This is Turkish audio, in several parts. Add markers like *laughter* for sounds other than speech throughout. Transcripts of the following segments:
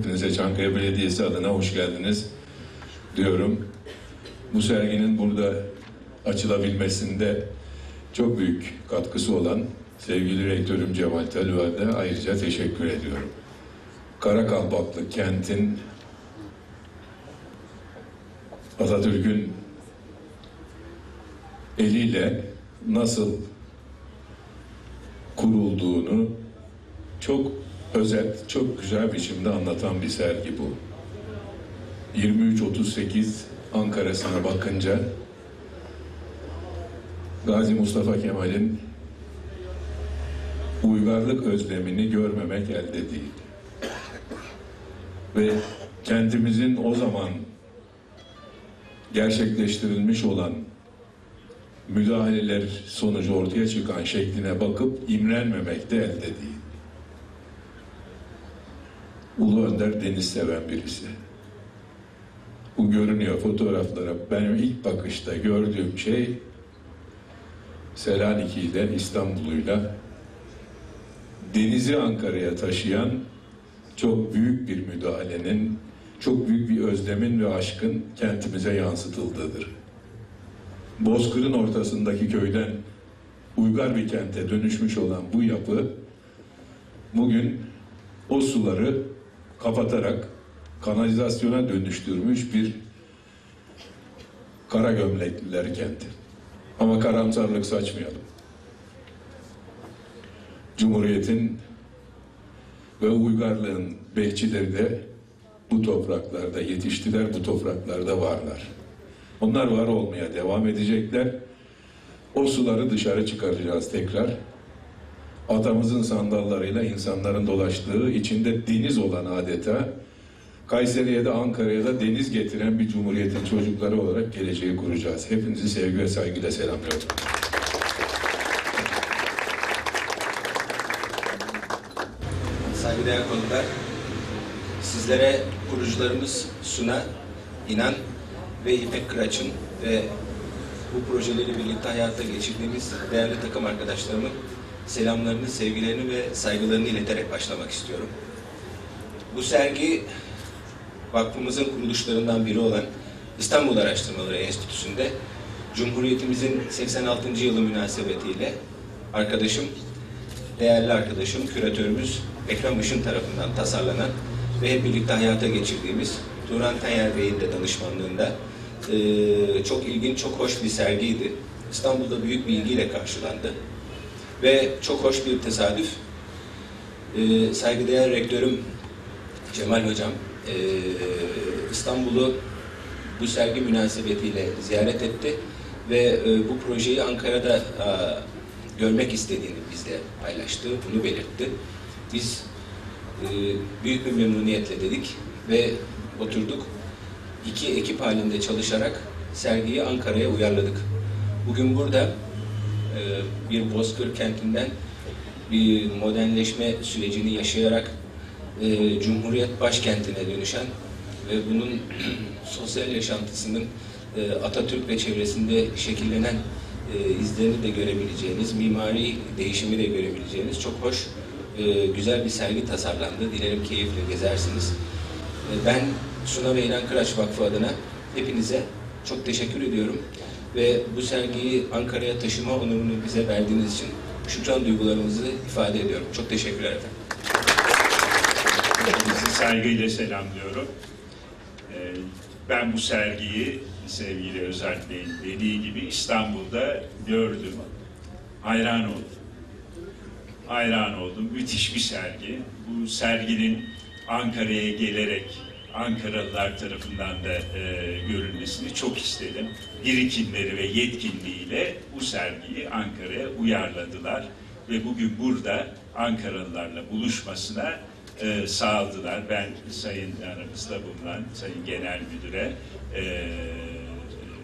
hepinize Çankaya Belediyesi adına hoş geldiniz diyorum. Bu serginin burada açılabilmesinde çok büyük katkısı olan sevgili rektörüm Cemal Talüva'ya da ayrıca teşekkür ediyorum. Karakalpaklı kentin Atatürk'ün eliyle nasıl kurulduğunu çok özet, çok güzel biçimde anlatan bir sergi bu. 23-38 Ankara'sına bakınca Gazi Mustafa Kemal'in uygarlık özlemini görmemek elde değil. Ve kentimizin o zaman gerçekleştirilmiş olan müdahaleler sonucu ortaya çıkan şekline bakıp imrenmemek de elde değil. Ulu Önder deniz seven birisi. Bu görünüyor fotoğraflara. Benim ilk bakışta gördüğüm şey Selanik'i ile İstanbul'uyla denizi Ankara'ya taşıyan çok büyük bir müdahalenin, çok büyük bir özlemin ve aşkın kentimize yansıtıldığıdır. Bozkır'ın ortasındaki köyden uygar bir kente dönüşmüş olan bu yapı bugün o suları kapatarak kanalizasyona dönüştürmüş bir kara gömlekliler kenti. Ama karamsarlık saçmayalım. Cumhuriyetin ve uygarlığın bekçileri de bu topraklarda yetiştiler, bu topraklarda varlar. Onlar var olmaya devam edecekler. O suları dışarı çıkaracağız tekrar. Atamızın sandallarıyla insanların dolaştığı, içinde deniz olan adeta, Kayseri'ye de Ankara'ya da deniz getiren bir cumhuriyetin çocukları olarak geleceği kuracağız. Hepinizi sevgi ve saygıyla selamlıyorum. Saygıdeğer konuklar, sizlere kurucularımız Suna, İnan ve İpek Kıraç'ın ve bu projeleri birlikte hayata geçirdiğimiz değerli takım arkadaşlarımın selamlarını, sevgilerini ve saygılarını ileterek başlamak istiyorum. Bu sergi vakfımızın kuruluşlarından biri olan İstanbul Araştırmaları Enstitüsü'nde Cumhuriyetimizin 86. yılı münasebetiyle arkadaşım, değerli arkadaşım, küratörümüz Ekrem Işın tarafından tasarlanan ve hep birlikte hayata geçirdiğimiz Turan Taner Bey'in de danışmanlığında çok ilginç, çok hoş bir sergiydi. İstanbul'da büyük bir ilgiyle karşılandı. Ve çok hoş bir tesadüf. Eee saygıdeğer rektörüm Cemal Hocam eee, İstanbul'u bu sergi münasebetiyle ziyaret etti ve e, bu projeyi Ankara'da e, görmek istediğini bizle paylaştı, bunu belirtti. Biz e, büyük bir memnuniyetle dedik ve oturduk. İki ekip halinde çalışarak sergiyi Ankara'ya uyarladık. Bugün burada e, bir Bozkır kentinden bir modernleşme sürecini yaşayarak e, Cumhuriyet başkentine dönüşen ve bunun *clears throat* sosyal yaşantısının e, Atatürk ve çevresinde şekillenen e, izlerini de görebileceğiniz, mimari değişimi de görebileceğiniz çok hoş, e, güzel bir sergi tasarlandı. Dilerim keyifle gezersiniz. E, ben Suna ve İnan Kıraç Vakfı adına hepinize çok teşekkür ediyorum. Ve bu sergiyi Ankara'ya taşıma onurunu bize verdiğiniz için şükran duygularımızı ifade ediyorum. Çok teşekkürler efendim. Hepinizi saygıyla selamlıyorum. Ee, Ben bu sergiyi sevgili Özalp Bey'in dediği gibi İstanbul'da gördüm. Hayran oldum. Hayran oldum. Müthiş bir sergi. Bu serginin Ankara'ya gelerek Ankaralılar tarafından da e, görülmesini çok istedim. Birikimleri ve yetkinliğiyle bu sergiyi Ankara'ya uyarladılar ve bugün burada Ankaralılarla buluşmasına e, sağladılar. Ben Sayın aramızda bulunan Sayın Genel Müdür'e, e,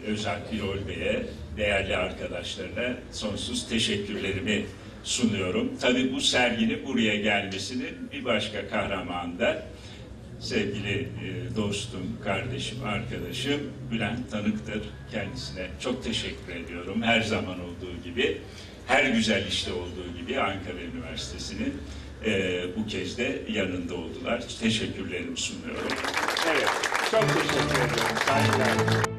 Özalp Birol Bey'e, değerli arkadaşlarına sonsuz teşekkürlerimi sunuyorum. Tabii bu serginin buraya gelmesinin bir başka kahramanı da sevgili e, dostum, kardeşim, arkadaşım Bülent Tanık'tır. Kendisine çok teşekkür ediyorum. Her zaman olduğu gibi her güzel işte olduğu gibi Ankara Üniversitesi'nin e, bu kez de yanında oldular. Teşekkürlerimi sunuyorum. Evet, çok teşekkür ederim. Saygılar.